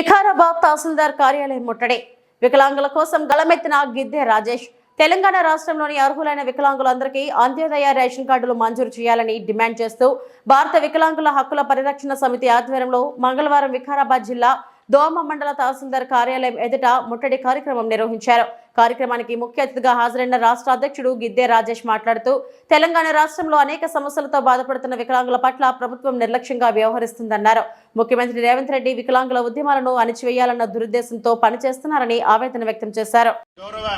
వికారాబాద్ తహసీల్దార్ కార్యాలయం ముట్టడి. వికలాంగుల కోసం గలమెత్తిన గిద్దె రాజేష్. తెలంగాణ రాష్ట్రంలోని అర్హులైన వికలాంగులందరికీ అంత్యోదయ రేషన్ కార్డులు మంజూరు చేయాలని డిమాండ్ చేస్తూ భారత వికలాంగుల హక్కుల పరిరక్షణ సమితి ఆధ్వర్యంలో మంగళవారం వికారాబాద్ జిల్లా దోమ మండల తహసీల్దార్ కార్యాలయం ఎదుట ముట్టడి కార్యక్రమం నిర్వహించారు. కార్యక్రమానికి ముఖ్య అతిథిగా హాజరైన రాష్ట్ర అధ్యక్షుడు గిద్దే రాజేష్ మాట్లాడుతూ తెలంగాణ రాష్ట్రంలో అనేక సమస్యలతో బాధపడుతున్న వికలాంగుల పట్ల ప్రభుత్వం నిర్లక్ష్యంగా వ్యవహరిస్తుందన్నారు. ముఖ్యమంత్రి రేవంత్ రెడ్డి వికలాంగుల ఉద్యమాలను అణిచివేయాలన్న దురుద్దేశంతో పనిచేస్తున్నారని ఆవేదన వ్యక్తం చేశారు. గౌరవ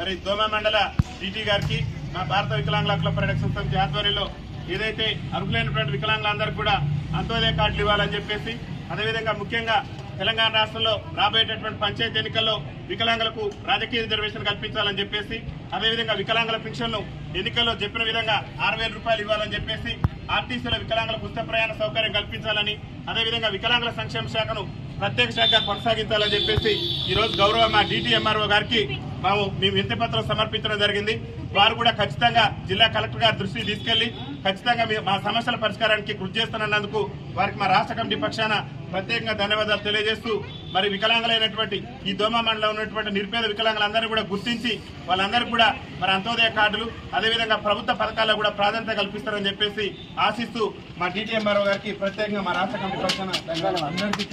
మరి దోమ మండల డీటీ గారికి మా భారత వికలాంగుల హక్కుల పరిరక్షణ సమితి ఆధ్వర్యంలో ఏదైతే అర్హులైనటువంటి వికలాంగులందరూ కూడా అంత్యోదయ కార్డులు ఇవ్వాలని చెప్పేసి అదేవిధంగా ముఖ్యంగా తెలంగాణ రాష్ట్రంలో రాబోయేటటువంటి పంచాయతీ ఎన్నికల్లో వికలాంగులకు రాజకీయ రిజర్వేషన్ కల్పించాలని చెప్పేసి అదేవిధంగా వికలాంగుల పెన్షన్ను ఎన్నికల్లో చెప్పిన విధంగా ఆరు వేల రూపాయలు ఇవ్వాలని చెప్పేసి ఆర్టీసీలో వికలాంగులకు ఉచిత ప్రయాణ సౌకర్యం కల్పించాలని అదేవిధంగా వికలాంగుల సంక్షేమ శాఖను ప్రత్యేక శాఖ కొనసాగించాలని చెప్పేసి ఈరోజు గౌరవ మా డిటిఎంఆర్ఓ గారికి మేము మేము వింతిపత్రం సమర్పించడం జరిగింది. వారు కూడా ఖచ్చితంగా జిల్లా కలెక్టర్ గారి దృష్టికి తీసుకెళ్ళి ఖచ్చితంగా మా సమస్యల పరిష్కారానికి కృషి చేస్తున్నందుకు వారికి మా రాష్ట్ర కమిటీ పక్షాన ప్రత్యేకంగా ధన్యవాదాలు తెలియజేస్తూ మరి వికలాంగులైనటువంటి ఈ దోమ మండలం ఉన్నటువంటి నిరుపేద వికలాంగులందరినీ కూడా గుర్తించి వాళ్ళందరికీ కూడా మరి అంత్యోదయ కార్డులు అదేవిధంగా ప్రభుత్వ పథకాల్లో కూడా ప్రాధాన్యత కల్పిస్తారని చెప్పేసి ఆశిస్తూ మా టీటీఎం గారికి ప్రత్యేకంగా మా రాష్ట్ర కమిటీ పక్షాన అందరికీ